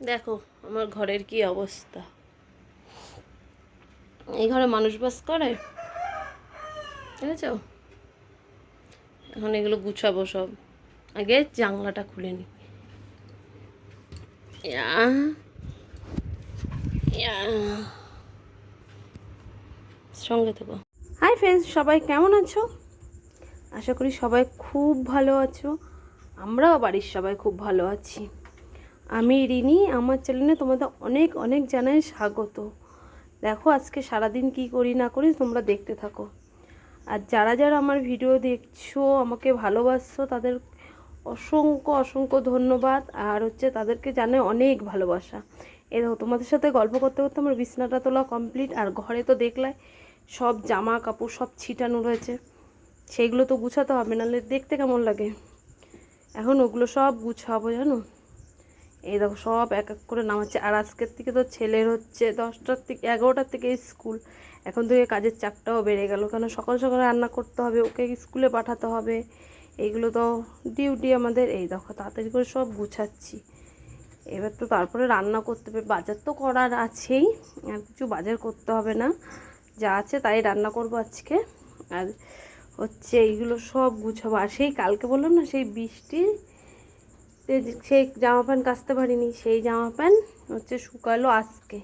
দেখো, আমার ঘরের কি অবস্থা? এই ঘরে মানুষ বাস করে? বুঝেছ এখন এগুলো গুছাবো সব। আগে জানলাটা খুলে নি। সঙ্গে থেকো। হাই ফ্রেন্ডস সবাই কেমন আছো? আশা করি সবাই খুব ভালো আছো। আমরাও বাড়ির সবাই খুব ভালো আছি। আমি রিনি, আমার চ্যানেলে তোমাদের অনেক অনেক জানাই স্বাগত। দেখো আজকে সারাদিন কি করি না করি তোমরা দেখতে থাকো। আর যারা যারা আমার ভিডিও দেখছ, আমাকে ভালোবাসছো, তাদের অসংখ্য অসংখ্য ধন্যবাদ। আর হচ্ছে তাদেরকে জানে অনেক ভালোবাসা। এ দেখো, তোমাদের সাথে গল্প করতে করতে আমার বিছনাটা তোলা কমপ্লিট আর ঘরে তো দেখলে সব জামা কাপড় সব ছিটানো রয়েছে। সেইগুলো তো গুছাতে হবে, নাহলে দেখতে কেমন লাগে? এখন ওগুলো সব গুছাবো, জানো? এই দেখো সব এক এক করে নামাচ্ছে। আর আজকের থেকে তো ছেলের হচ্ছে দশটার থেকে, এগারোটার থেকে স্কুল। এখন থেকে কাজের চাপটাও বেড়ে গেল। কেন সকাল সকাল রান্না করতে হবে, ওকে স্কুলে পাঠাতে হবে। এইগুলো তো ডিউটি আমাদের। এই দেখো তাড়াতাড়ি করে সব গুছাচ্ছি। এবার তো তারপরে রান্না করতে হবে। বাজার তো করার আছেই, আর কিছু বাজার করতে হবে না। যা আছে তাই রান্না করব আজকে। আর হচ্ছে এইগুলো সব গুছাবো। আর সেই কালকে বললাম না, সেই বৃষ্টি সেই জামা প্যান্ট কাচতে পারিনি, সেই জামা প্যান্ট হচ্ছে শুকালো আজকে।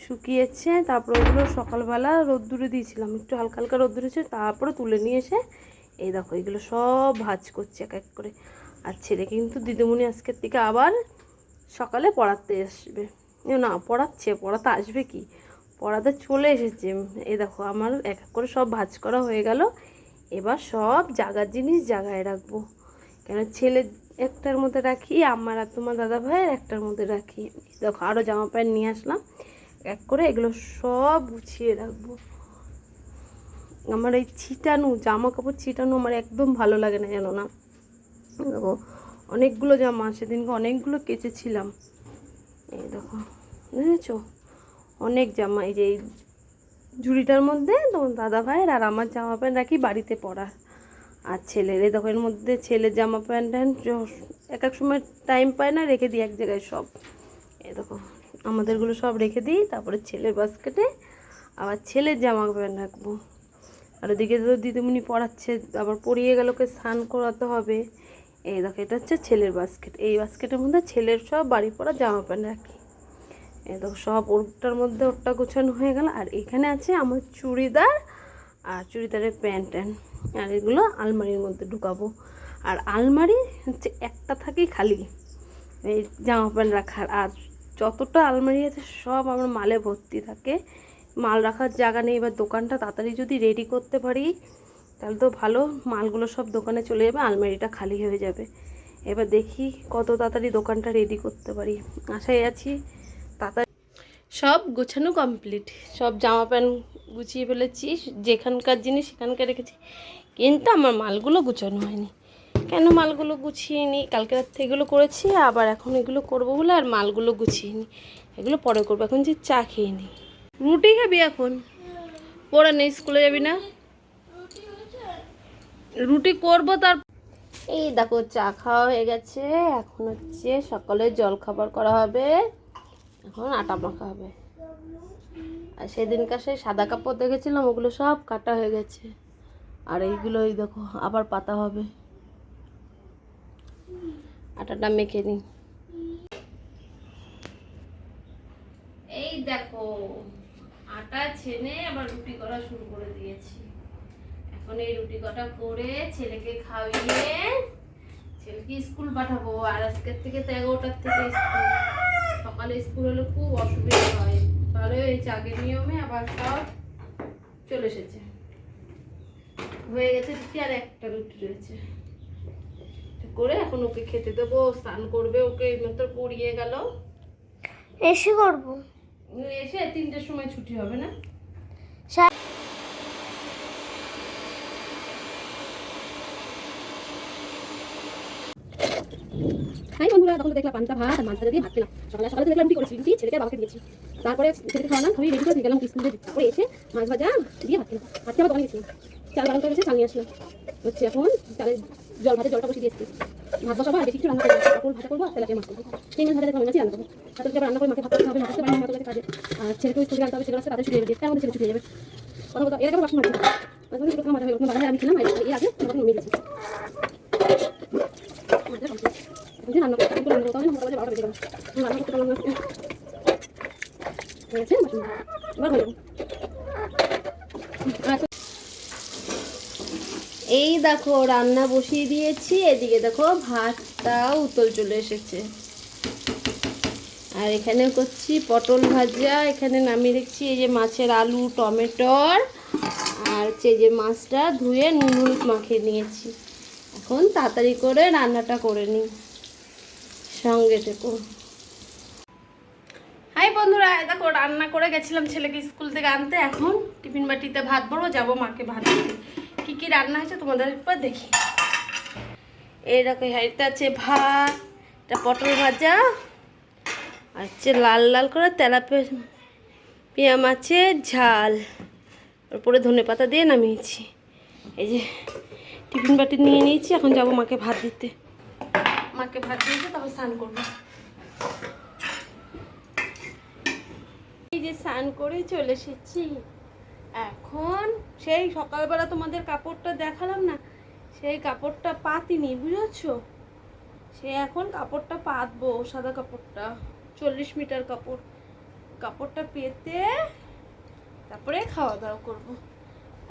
শুকিয়েছে, তারপরে ওগুলো সকালবেলা রোদ্দুরে দিয়েছিলাম, একটু হালকা হালকা রোদ্দুরে ছিল তারপরে তুলে নিয়ে এসে এই দেখো, এগুলো সব ভাজ করছে এক এক করে। আর ছেলে কিন্তু দিদিমণি আজকের থেকে আবার সকালে পড়াতে আসবে। এ না, পড়াচ্ছে, পড়াতে আসবে কি? পড়াতে চলে এসেছে। এই দেখো, আমার এক এক করে সব ভাজ করা হয়ে গেল। এবার সব জাগার জিনিস জাগায় রাখব। কেন ছেলে একটার মধ্যে রাখি, আমার আর তোমার দাদা ভাইয়ের একটার মধ্যে রাখি। দেখো আরও জামা প্যান্ট নিয়ে আসলাম। এক করে এগুলো সব গুছিয়ে রাখব। আমার এই ছিটানো জামা কাপড় ছিটানো আমার একদম ভালো লাগে না, জানো না? দেখো, অনেকগুলো জামা, সেদিনকে অনেকগুলো কেচেছিলাম। এই দেখো বুঝেছ অনেক জামা, এই যে এই ঝুড়িটার মধ্যে তোমার দাদা ভাইয়ের আর আমার জামা প্যান্ট রাখি, বাড়িতে পরার আর ছেলের, এই দেখো এর মধ্যে ছেলের জামা প্যান্ট ট্যান্ট এক এক সময় টাইম পায় না, রেখে দিই এক জায়গায় সব। এই দেখো, আমাদেরগুলো সব রেখে দিই, তারপরে ছেলের বাস্কেটে আবার ছেলের জামা প্যান্ট রাখব। আর ওদিকে তো দিদিমণি পড়াচ্ছে, আবার পড়িয়ে গেল ওকে স্নান করাতে হবে। এই দেখো, এটা হচ্ছে ছেলের বাস্কেট এই বাস্কেটের মধ্যে ছেলের সব বাড়ি পড়া জামা প্যান্ট রাখি। এই দেখো, সব ওরটার মধ্যে ওরটা গোছানো হয়ে গেল। আর এখানে আছে আমার চুড়িদার আর চুড়িদারের প্যান্ট ট্যান্ট। আর এগুলো আলমারির মধ্যে ঢুকাবো। আর আলমারি হচ্ছে একটা থাকেই খালি। এই জামা প্যান্ট রাখার। আর যতটা আলমারি আছে সব আমার মালে ভর্তি থাকে। মাল রাখার জায়গা নেই। এবার দোকানটা তাড়াতাড়ি যদি রেডি করতে পারি, তাহলে তো ভালো। মালগুলো সব দোকানে চলে যাবে, আলমারিটা খালি হয়ে যাবে। এবার দেখি কত তাড়াতাড়ি দোকানটা রেডি করতে পারি। আশায় আছি তাড়াতাড়ি সব গোছানো কমপ্লিট সব জামা প্যান্ট গুছিয়ে ফেলেছি যেখানকার জিনিস সেখানকার রেখেছি। কিন্তু আমার মালগুলো গুছানো হয়নি। কেন মালগুলো গুছিয়ে নিই কালকে রাত্রে এগুলো করেছি আবার এখন এগুলো করব বলে আর মালগুলো গুছিয়ে নিই এগুলো পরে করব এখন যে চা খেয়ে নিই রুটি খাবি এখন? পড়া নেই স্কুলে যাবি না? রুটি করব তার এই দেখো চা খাওয়া হয়ে গেছে। এখন হচ্ছে সকালে জল খাবার করা হবে। এখন আটা মাখা হবে। আর সেদিনকার সেই সাদা কাপড় দেখেছিলাম, ওগুলো সব কাটা হয়ে গেছে। আর এইগুলো এই দেখো, আবার পাতা হবে। আটাটা মেখে নিই। এই দেখো, আটা ছেনে আবার রুটি করা শুরু করে দিয়েছি। এখন এই রুটি কটা করে ছেলেকে খাইয়ে ছেলেকে স্কুল পাঠাবো। আর আজকের থেকে তো এগারোটার থেকে স্কুল। সকালে স্কুল হলে খুব অসুবিধা হয়। ভালো হয়েছে চাকের নিয়মে আবার সব চলে এসেছে। হয়ে গেছে রুটি আর একটা রুটি রয়েছে। করে এখন ওকে খেতে দেবো স্নান করবে ওকে মাত্র পড়িয়ে গেল। এসে করব। এসে তিনটের সময় ছুটি হবে না? হাই তখন দেখলাম পান্তা ভাত আর মাছ ভাজা দিয়ে ভাত খেলাম। সকালে সকালে দেখলাম রুটি করেছি রুটি ছেলেকে বাবাকে দিয়েছি। তারপরে ছেলেকে খাওয়ালাম খাবি রেডি করে গেলাম স্কুলে তারপরে এসে মাছ ভাজা দিয়ে ভাত খেলাম। ভাত খেয়ে আবার দোকানে গেছিলাম চাল বাগান করে গেছে, চাল নিয়ে আসলাম। হচ্ছে এখন চালের জল ভাতে জলটা বসিয়ে দিয়েছি ভাত বসাবো আর বেশি কিছু রান্না করব। পটল ভাজা করব আর মাছ করব। তিন মাছ ভাজা দেখব আমি রান্না করব তাদেরকে রান্না করে মাকে ভাত করতে হবে মাকে বাড়ি মাকে কাজে আর ছেলেকে স্কুলে আনতে হবে সেগুলো তাদের ছুটি যাবে মধ্যে ছেলে ছুটি যাবে। কথা বলতো এর আগে বাসন মাঝে মাঝে মজা হয়ে বাজারে আমি খেলাম এর আগে আমার মম্মি গেছে এই দেখো, রান্না বসিয়ে দিয়েছি। এদিকে দেখো, ভাতটা উতল চলে এসেছে। আর এখানে করছি পটল ভাজা। এখানে নামিয়ে দেখছি এই যে মাছের আলু, টমেটোর। আর হচ্ছে এই যে মাছটা ধুয়ে নুন হলুদ মাখিয়ে নিয়েছি। এখন তাড়াতাড়ি করে রান্নাটা করে নিই। সঙ্গে থেকো। হাই বন্ধুরা দেখো রান্না করে গেছিলাম ছেলেকে স্কুল থেকে আনতে। এখন টিফিন বাটিতে ভাত ভরবো, যাব মাকে ভাত দিতে কী কী রান্না হয়েছে তোমাদের একবার দেখি। এই দেখো হাঁড়িতে আছে ভাত এটা পটল ভাজা হচ্ছে লাল লাল করে তেলাপে পেঁয়া মাছের ঝাল। ওপরে ধনে পাতা দিয়ে নামিয়েছি। এই যে টিফিন বাটি নিয়ে নিয়েছি, এখন যাব মাকে ভাত দিতে। মাকে ভাত দিয়েছে তারপর স্নান করব। এই যে স্নান করে চলে এসেছি। এখন সেই সকালবেলা তোমাদের কাপড়টা দেখালাম না, সেই কাপড়টা পাতিনি, বুঝেছ? সে এখন কাপড়টা পাতবো, সাদা কাপড়টা, চল্লিশ মিটার কাপড়। কাপড়টা পেতে তারপরে খাওয়া দাওয়া করব।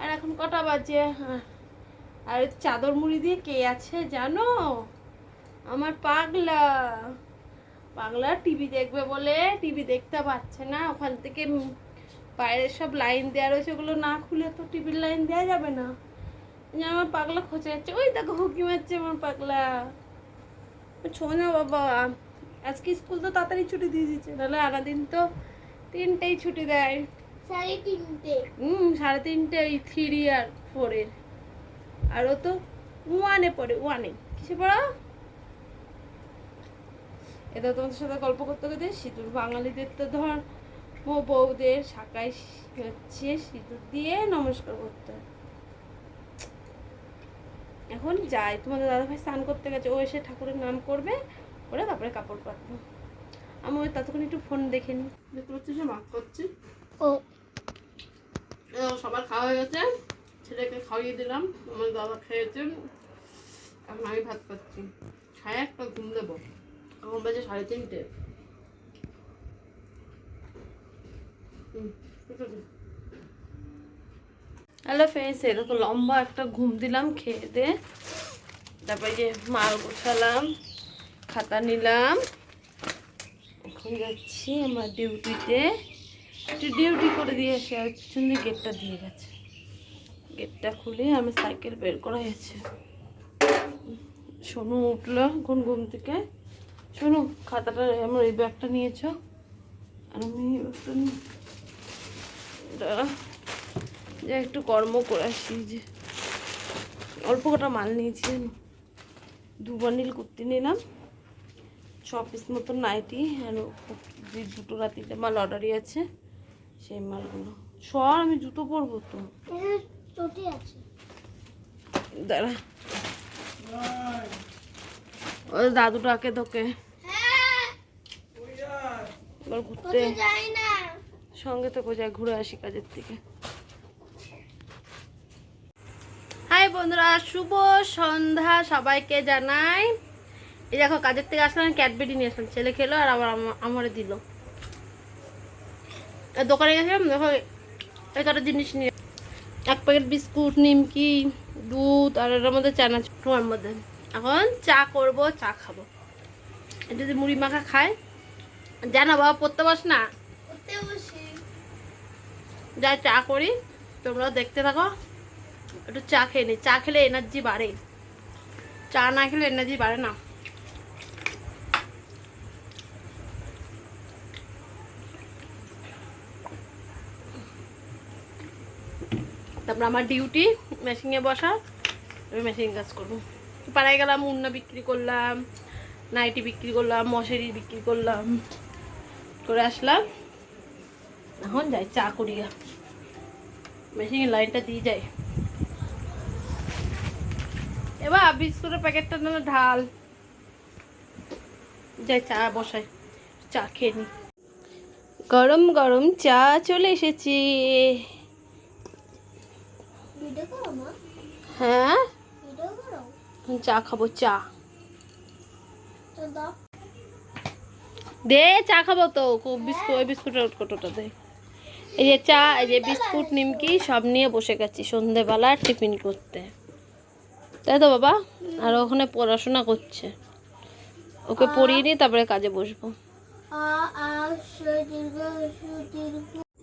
আর এখন কটা বাজে? হ্যাঁ। আর চাদর মুড়ি দিয়ে কে আছে জানো? আমার পাগলা। পাগলা টিভি দেখবে বলে টিভি দেখতে পাচ্ছে না। ওখান থেকে বাইরের সব লাইন দেওয়া রয়েছে। ওগুলো না খুলে তো টিভির লাইন দেওয়া যাবে না। আমার পাগলা খোঁচে যাচ্ছে। ওই দেখো হুকি মারছে আমার পাগলা। ছো না বাবা। আজকে স্কুল তো তাড়াতাড়ি ছুটি দিয়ে দিচ্ছে নাহলে আনাদিন তো তিনটেই ছুটি দেয়। সাড়ে তিনটে। হুম সাড়ে তিনটে ওই থ্রি আর ফোরের আরও তো ওয়ানে পড়ে। ওয়ানে কিসে পড়া? এটা তোমাদের সাথে গল্প করতে করতে সিঁদুর বাঙালিদের তো ধর ও বউদের শাকায় হচ্ছে সিঁদুর দিয়ে নমস্কার করতে হয়। এখন যাই তোমাদের দাদাভাই স্নান করতে গেছে ও এসে ঠাকুরের নাম করবে করে তারপরে কাপড় পাতবো। আমি ওই ততক্ষণ একটু ফোন দেখে নিই। দেখতে পাচ্ছি সে মাক করছি ও। সবার খাওয়া হয়ে গেছে ছেলেকে খাইয়ে দিলাম আমার দাদা খেয়েছেন এখন আমি ভাত খাচ্ছি। খাই একটা ঘুম দেবো। এখন বাজে সাড়ে তিনটে। হ্যালো ফ্রেন্ডস এরকম লম্বা একটা ঘুম দিলাম, খেয়ে দে। তারপরে যে মাল গোছালাম, খাতা নিলাম। এখন যাচ্ছি আমার ডিউটিতে। একটু ডিউটি করে দিয়ে এসে আর গেটটা দিয়ে গেছে। গেটটা খুলে আমার সাইকেল বের করা হয়েছে সোনু উঠল এখন ঘুম থেকে। শোনো খাতাটা আমার এই ব্যাগটা নিয়েছ। আর আমি এই ব্যাগটা নিয়ে যে একটু কর্ম করে আসি যে অল্প কটা মাল নিয়েছি জানো। দু বান্ডিল কুর্তি নিলাম ছ পিস মতো নাইটি আর যে দুটো রাতিতে মাল অর্ডারই আছে সেই মালগুলো। সর আমি জুতো পরবো তো। দাঁড়া। ওই দাদুটাকে তোকে এবার ঘুরতে। সঙ্গে তো কোথায় ঘুরে আসি কাজের থেকে হাই বন্ধুরা শুভ সন্ধ্যা সবাইকে জানাই। এই দেখো কাজের থেকে আসলাম ক্যাডবেরি নিয়ে আসলাম। ছেলে খেলো আর আবার আমা- আমারে দিল। দোকানে গেছিলাম দেখো এই কটা জিনিস নিয়ে। এক প্যাকেট বিস্কুট নিমকি দুধ আর এর মধ্যে তোমার মধ্যে এখন চা করব চা খাব। যদি মুড়ি মাখা খায় জানা বাবা পড়তে বস না? যা চা করি। তোমরা দেখতে থাকো। একটু চা খেয়ে নি। চা খেলে এনার্জি বাড়ে। চা না খেলে এনার্জি বাড়ে না। তারপর আমার ডিউটি মেশিনে বসা। আমি মেশিন কাজ করব। পাড়ায় গেলাম উন্না বিক্রি করলাম নাইটি বিক্রি করলাম মশারি বিক্রি করলাম। করে আসলাম। এখন যাই চা করি গা। মেশিনের লাইনটা দিয়ে যাই। এবার বিস্কুটের প্যাকেটটা নাহলে ঢাল। যাই চা বসাই। চা খেয়ে নি। গরম গরম চা চলে এসেছি। হ্যাঁ? চা খাব চা। দে, চা খাব তো বিস্কুট ওই বিস্কুটের কোটোটা দে। এই যে চা, এই যে বিস্কুট, নিমকি, সব নিয়ে বসে গেছি সন্ধেবেলা টিফিন করতে। তাই তো বাবা? আর ওখানে পড়াশোনা করছে। ওকে পড়িয়ে নিয়ে তারপরে কাজে বসবো।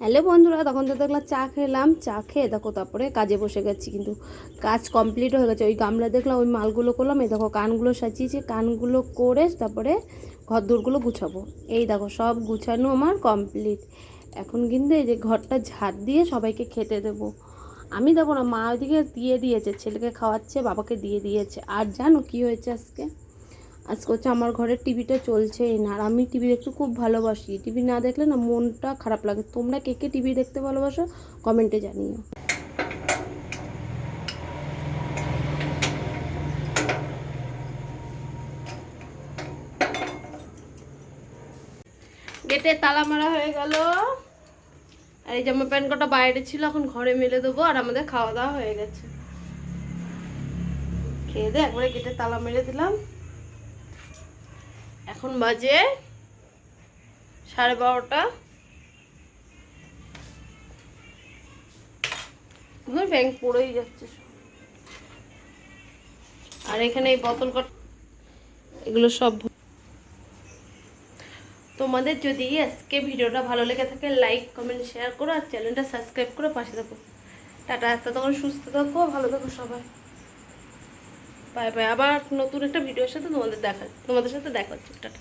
হ্যালো বন্ধুরা, তখন তো দেখলাম চা খেলাম, চা খেয়ে দেখো তারপরে কাজে বসে গেছি, কিন্তু কাজ কমপ্লিট হয়ে গেছে। ওই গামলা দেখলাম, ওই মালগুলো করলাম, এই দেখো কানগুলো সাজিয়েছি, কানগুলো করে তারপরে ঘর দূরগুলো গুছাবো। এই দেখো, সব গুছানো আমার কমপ্লিট এখন কিন্তু এই যে ঘরটা ঝাড় দিয়ে সবাইকে খেতে দেবো। আমি দেবো না, মা ওইদিকে দিয়ে দিয়েছে, ছেলেকে খাওয়াচ্ছে, বাবাকে দিয়ে দিয়েছে। আর জানো কি হয়েছে আজকে? আজকে হচ্ছে আমার ঘরের টিভিটা চলছেই না, আর আমি টিভি দেখতে খুব ভালোবাসি। টিভি না দেখলে না মনটা খারাপ লাগে। তোমরা কে কে টিভি দেখতে ভালোবাসো? কমেন্টে জানিও। গেটে তালা মারা হয়ে গেল। আর এই জামা প্যান্ট কটা বাইরে ছিল, এখন ঘরে মেলে দেবো, আর আমাদের খাওয়া দাওয়া হয়ে গেছে। খেয়ে দিয়ে একবারে গেটে তালা মেরে দিলাম। এখন বাজে সাড়ে বারোটা। ব্যাংক পড়েই যাচ্ছে আর এখানে এই বোতল এগুলো সব তোমাদের যদি আজকে ভিডিওটা ভালো লেগে থাকে লাইক কমেন্ট শেয়ার করো আর চ্যানেলটা সাবস্ক্রাইব করে, পাশে থাকো। টাটা তখন সুস্থ থাকো, ভালো থাকো সবাই। বাই বাই আবার নতুন একটা ভিডিওর সাথে তোমাদের দেখা তোমাদের সাথে দেখা হচ্ছে। টাটা।